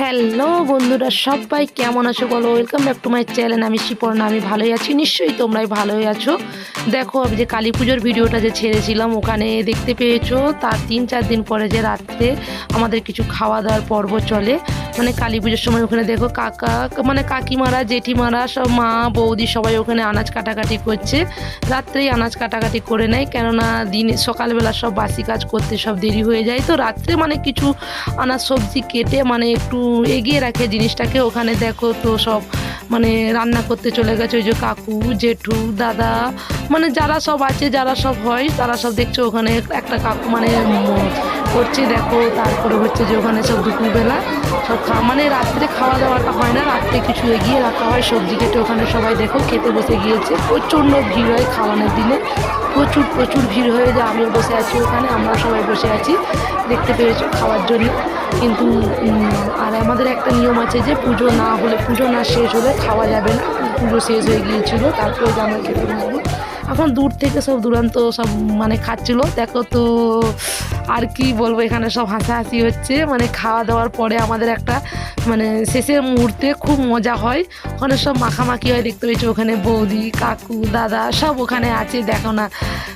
Hello বন্ধুরা, সবাই কেমন আছো বলো? Welcome back to my channel আমি শিপর্ণা, আমি ভালোই আছি। নিশ্চয়ই তোমরাই ভালোই আছো। দেখো, আমি যে কালী পুজোর ভিডিওটা যে ছেড়েছিলাম, ওখানে দেখতে পেয়েছ, তার তিন চার দিন পরে যে রাত্রে আমাদের কিছু খাওয়া দাওয়ার পর্ব চলে। মানে কালী পুজোর সময় ওখানে দেখো কাকা মানে কাকিমারা, জেঠিমারা, সব মা, বৌদি সবাই ওখানে আনাজ কাটাকাটি করছে। রাত্রেই আনাজ কাটাকাটি করে নেয়, কেননা দিনে, সকালবেলা সব বাসি কাজ করতে সব দেরি হয়ে যায়। তো রাত্রে মানে কিছু আনাজ সবজি কেটে মানে একটু এগিয়ে রাখে জিনিসটাকে। ওখানে দেখো তো সব মানে রান্না করতে চলে গেছে ওই যে কাকু, জেঠু, দাদা মানে যারা সব আছে, যারা সব হয়, তারা সব দেখছ ওখানে একটা কাকু মানে করছে, দেখো, তারপরে হচ্ছে যে ওখানে সব দুপুরবেলা সব মানে রাত্রে খাওয়া দাওয়াটা হয় না, রাত্রে কিছু এগিয়ে রাখা হয়, সবজি কেটে ওখানে সবাই দেখো খেতে বসে গিয়েছে, প্রচণ্ড ভিড় হয় খাওয়ানোর দিনে, প্রচুর প্রচুর ভিড় হয়ে যায়, আমিও বসে আছি ওখানে আমরা সবাই বসে আছি, দেখতে পেয়েছ খাওয়ার জন্য, কিন্তু আর আমাদের একটা নিয়ম আছে যে পুজো না হলে, পুজো না শেষ হলে খাওয়া যাবে না, পুজো শেষ হয়ে গিয়েছিল, তারপরে আমরা খেতে এখন দূর থেকে সব দূরান্ত সব মানে খাচ্ছিল। দেখো তো, আর কি বলব, এখানে সব হাসাহাসি হচ্ছে। মানে খাওয়া দাওয়ার পরে আমাদের একটা মানে শেষের মুহূর্তে খুব মজা হয়। ওখানে সব মাখামাখি হয়, দেখতে পেয়েছ ওখানে বৌদি, কাকু, দাদা সব ওখানে আছে, দেখো না।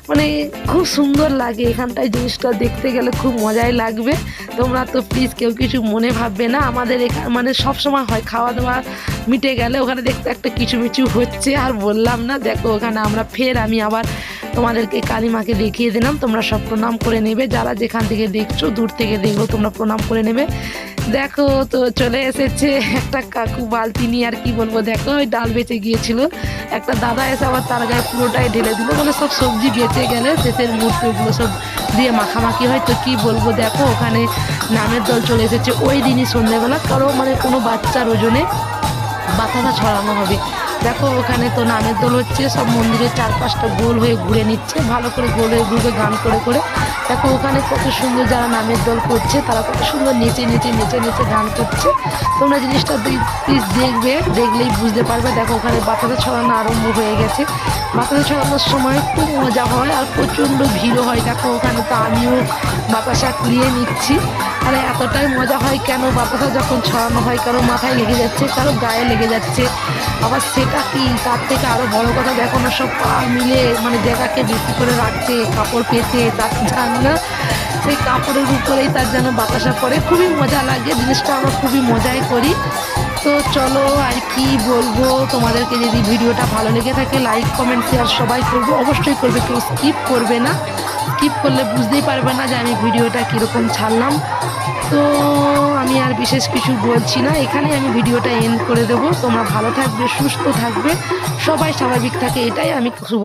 মানে খুব সুন্দর লাগে এখানটায় জিনিসটা, দেখতে গেলে খুব মজাই লাগবে। তোমরা তো প্লিজ কেউ কিছু মনে ভাববে না, আমাদের এখানে মানে সব সময় হয়, খাওয়া দাওয়া মিটে গেলে ওখানে দেখতে একটা কিছু মিছু হচ্ছে, আর বললাম না, দেখো ওখানে আমরা ফের আমি আবার তোমাদেরকে কালিমাকে দেখিয়ে দিলাম। তোমরা সব প্রণাম করে নেবে। যারা যেখান থেকে দেখছ, দূর থেকে দেখব তোমরা প্রণাম করে নেবে। দেখো, তো চলে এসেছে একটা কাকু বালতি নিয়ে আর কি বলব? দেখো, ওই ডাল বেঁচে গিয়েছিল। একটা দাদা এসে আবার তার গায়ে পুরোটাই ঢেলে দিল। মানে সব সবজি বেঁচে গেলে শেষের মুহূর্তে ওগুলো সব দিয়ে মাখামাখি হয়। তো কী বলব? দেখো, ওখানে নামের দল চলে এসেছে। ওই দিনই সন্ধ্যেবেলা। কারও মানে কোনো বাচ্চার ওজনে বাতাসা ছড়ানো হবে। দেখো, ওখানে তো নামের দোল হচ্ছে, সব মন্দিরের চারপাশটা গোল হয়ে ঘুরে নিচ্ছে, ভালো করে গোল হয়ে ঘুরে গান করে করে। দেখো, ওখানে কত সুন্দর যারা নামের দল করছে, তারা কত সুন্দর নেচে নেচে নেচে নেচে গান করছে। তোমরা জিনিসটা প্লিজ দেখবে, দেখলেই বুঝতে পারবে। দেখো, ওখানে বাতাসা ছড়ানো আরম্ভ হয়ে গেছে। বাতাসা ছড়ানোর সময় খুব মজা হয় আর প্রচণ্ড ভিড়ও হয়। দেখো, ওখানে তো আমিও বাতাসা কুড়িয়ে নিচ্ছি। আর এতটাই মজা হয় কেন বাতাসা যখন ছড়ানো হয়, কারও মাথায় লেগে যাচ্ছে, কারও গায়ে লেগে যাচ্ছে, আবার সেটা কি? তার থেকে আরও বড় কথা দেখো না, সব পা মিলে মানে জায়গাকে বেশি করে রাখছে, কাপড় পেতে, তার জান না সেই কাপড়ের উপরেই তার যেন বাতাসা পড়ে। খুবই মজা লাগে, জিনিসটা আমরা খুবই মজাই করি। তো চলো আর কি বলব, তোমাদেরকে যদি ভিডিওটা ভালো লেগে থাকে লাইক কমেন্ট শেয়ার সবাই করব। অবশ্যই করবে, কেউ স্কিপ করবে না। স্কিপ করলে বুঝতেই পারবে না যে আমি ভিডিওটা কীরকম ছাড়লাম। তো আমি আর বিশেষ কিছু বলছি না। এখানে আমি ভিডিওটা এন্ড করে দেবো। তোমরা ভালো থাকবে, সুস্থ থাকবে। সবাই স্বাভাবিক থাকে, এটাই আমি